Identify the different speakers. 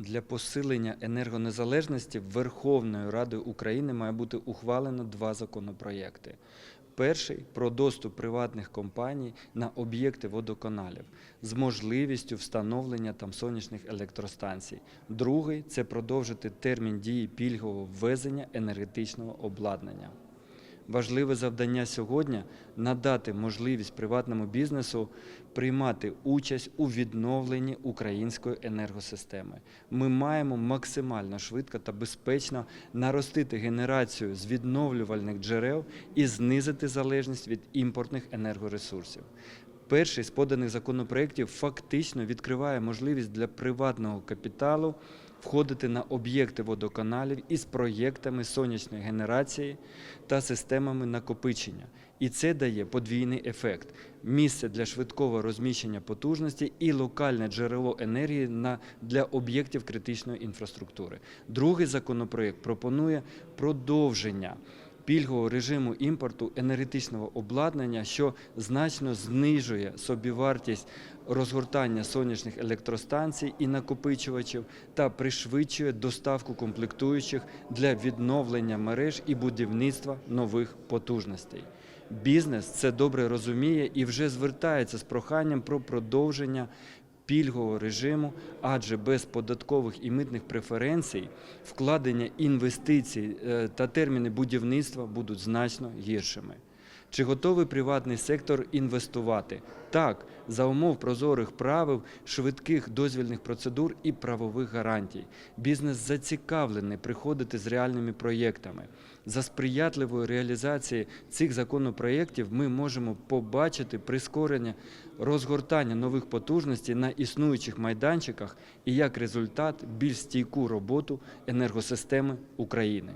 Speaker 1: Для посилення енергонезалежності Верховною Радою України має бути ухвалено два законопроєкти. Перший про доступ приватних компаній на об'єкти водоканалів з можливістю встановлення там сонячних електростанцій. Другий це продовжити термін дії пільгового ввезення енергетичного обладнання. Важливе завдання сьогодні надати можливість приватному бізнесу приймати участь у відновленні української енергосистеми. Ми маємо максимально швидко та безпечно наростити генерацію з відновлювальних джерел і знизити залежність від імпортних енергоресурсів. Перший з поданих законопроєктів фактично відкриває можливість для приватного капіталу входити на об'єкти водоканалів із проєктами сонячної генерації та системами накопичення. І це дає подвійний ефект: місце для швидкого розміщення потужності і локальне джерело енергії на, для об'єктів критичної інфраструктури. Другий законопроєкт пропонує продовження пільгового режиму імпорту енергетичного обладнання, що значно знижує собівартість розгортання сонячних електростанцій і накопичувачів та пришвидшує доставку комплектуючих для відновлення мереж і будівництва нових потужностей. Бізнес це добре розуміє і вже звертається з проханням про продовження пільгового режиму, адже без податкових і митних преференцій вкладення інвестицій е, та терміни будівництва будуть значно гіршими. Чи готовий приватний сектор інвестувати? Так, за умов прозорих правил, швидких дозвільних процедур і правових гарантій. Бізнес зацікавлений приходити з реальними проєктами. За сприятливої реалізації цих законопроєктів ми можемо побачити прискорення розгортання нових потужностей на існуючих майданчиках і як результат більш стійку роботу енергосистеми України.